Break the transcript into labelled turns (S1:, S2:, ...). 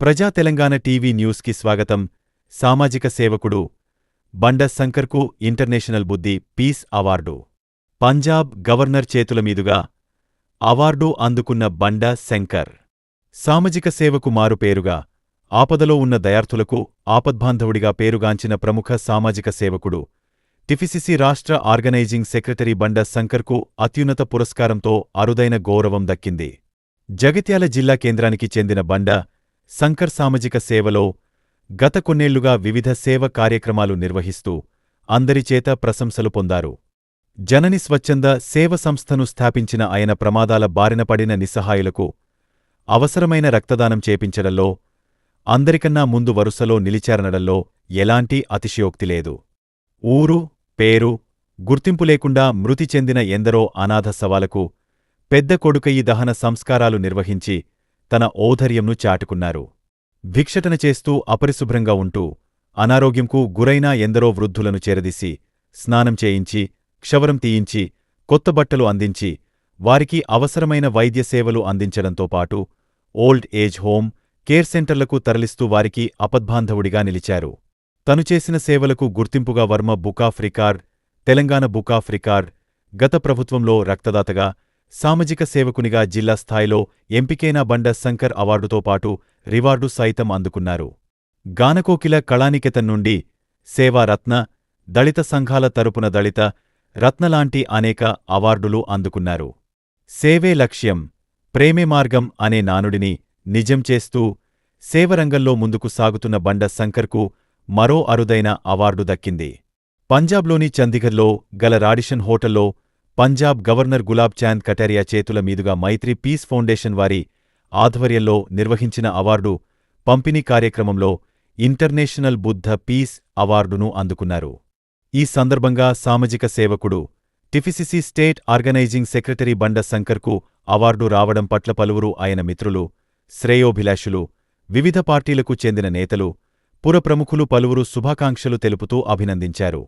S1: ప్రజా తెలంగాణ టీవీ న్యూస్కి స్వాగతం. సామాజిక సేవకుడు Banda శంకర్కు international Buddha peace award. Punjab governor చేతుల మీదుగా అవార్డు అందుకున్న బండ శంకర్. సామాజిక సేవకు మారుపేరుగా ఆపదలో ఉన్న దయార్థులకు ఆపద్బాంధవుడిగా పేరుగాంచిన ప్రముఖ సామాజిక సేవకుడు టిఫిసిసి రాష్ట్ర ఆర్గనైజింగ్ సెక్రటరీ బండ శంకర్కు అత్యున్నత పురస్కారంతో అరుదైన గౌరవం దక్కింది. జగిత్యాల జిల్లా కేంద్రానికి చెందిన బండ శంకర్ సామాజిక సేవలో గత కొన్నేళ్ళుగా వివిధ సేవ కార్యక్రమాలు నిర్వహిస్తూ అందరిచేత ప్రశంసలు పొందారు. జనని స్వచ్ఛంద సేవ సంస్థను స్థాపించిన ఆయన ప్రమాదాల బారిన పడిన నిస్సహాయులకు అవసరమైన రక్తదానం చేపించడంలో అందరికన్నా ముందు వరుసలో నిలిచారనడంలో ఎలాంటి అతిశయోక్తి లేదు. ఊరు పేరు గుర్తింపు లేకుండా మృతి చెందిన ఎందరో అనాథ సవాలకు పెద్ద కొడుకయి దహన సంస్కారాలు నిర్వహించి తన ఓధర్యంను చాటుకున్నారు. భిక్షటన చేస్తూ అపరిశుభ్రంగా ఉంటూ అనారోగ్యంకు గురైన ఎందరో వృద్ధులను చేరదీసి స్నానం చేయించి క్షవరం తీయించి కొత్త బట్టలు అందించి వారికి అవసరమైన వైద్య సేవలు అందించడంతో పాటు ఓల్డ్ ఏజ్ హోమ్ కేర్ సెంటర్లకు తరలిస్తూ వారికి అపద్బాంధవుడిగా నిలిచారు. తను చేసిన సేవలకు గుర్తింపుగా Varma book of record Telangana book of record గత ప్రభుత్వంలో రక్తదాతగా సామాజిక సేవకునిగా జిల్లా స్థాయిలో ఎంపికైన బండ శంకర్ అవార్డుతో పాటు రివార్డు సైతం అందుకున్నారు. గానకోకిల కళానికేతన్ నుండి సేవారత్న దళిత సంఘాల తరపున దళిత రత్నలాంటి అనేక అవార్డులు అందుకున్నారు. సేవే లక్ష్యం ప్రేమే మార్గం అనే నానుడిని నిజం చేస్తూ సేవరంగంలో ముందుకు సాగుతున్న బండ శంకర్కు మరో అరుదైన అవార్డు దక్కింది. పంజాబ్లోని చందిగఢ్లో గల రాడిషన్ హోటల్లో పంజాబ్ గవర్నర్ గులాబ్ చాంద్ కటారియా చేతుల మీదుగా మైత్రి పీస్ ఫౌండేషన్ వారి ఆధ్వర్యంలో నిర్వహించిన అవార్డు పంపిణీ కార్యక్రమంలో ఇంటర్నేషనల్ బుద్ధ పీస్ అవార్డును అందుకున్నారు. ఈ సందర్భంగా సామాజిక సేవకుడు టిఫిసిసి స్టేట్ ఆర్గనైజింగ్ సెక్రటరీ బండ శంకర్కు అవార్డు రావడం పట్ల పలువురు ఆయన మిత్రులు శ్రేయోభిలాషులు వివిధ పార్టీలకు చెందిన నేతలు పురప్రముఖులు పలువురు శుభాకాంక్షలు తెలుపుతూ అభినందించారు.